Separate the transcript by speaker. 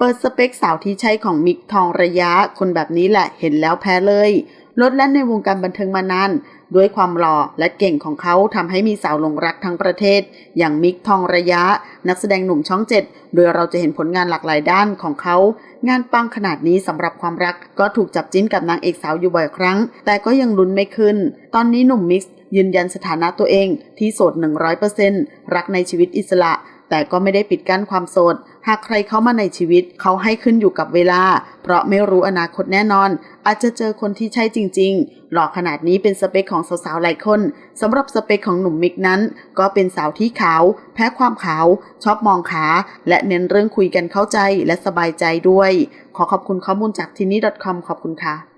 Speaker 1: เปิดสเปคสาวที่ใช่ของมิกทองระยะ คนแบบนี้แหละเห็นแล้วแพ้เลยลดแล่นในวงการบันเทิงมานานด้วยความหล่อและเก่งของเขาทำให้มีสาวหลงรักทั้งประเทศ อย่างมิกทองระยะ นักแสดงหนุ่มช่องเจ็ดโดยเราจะเห็นผลงานหลากหลายด้านของเขา งานปังขนาดนี้สำหรับความรักก็ถูกจับจิ้นกับนางเอกสาวอยู่บ่อยครั้ง แต่ก็ยังลุ้นไม่ขึ้น ตอนนี้หนุ่มมิกยืนยันสถานะตัวเองที่โสด 100%รักในชีวิตอิสระ แต่ก็ไม่ได้ปิดกั้นความโสด หากใครเข้ามาในชีวิต เขาให้ขึ้นอยู่กับเวลา เพราะไม่รู้อนาคตแน่นอน อาจจะเจอคนที่ใช่จริง ๆ หล่อขนาดนี้เป็นสเปคของสาวๆหลายคนสำหรับสเปคของหนุ่มมิกนั้น ก็เป็นสาวที่ขาว แพ้ความขาว ชอบมองขา และเน้นเรื่องคุยกันเข้าใจและสบายใจด้วย ขอขอบคุณข้อมูลจากทีนี่ .com ขอบคุณค่ะ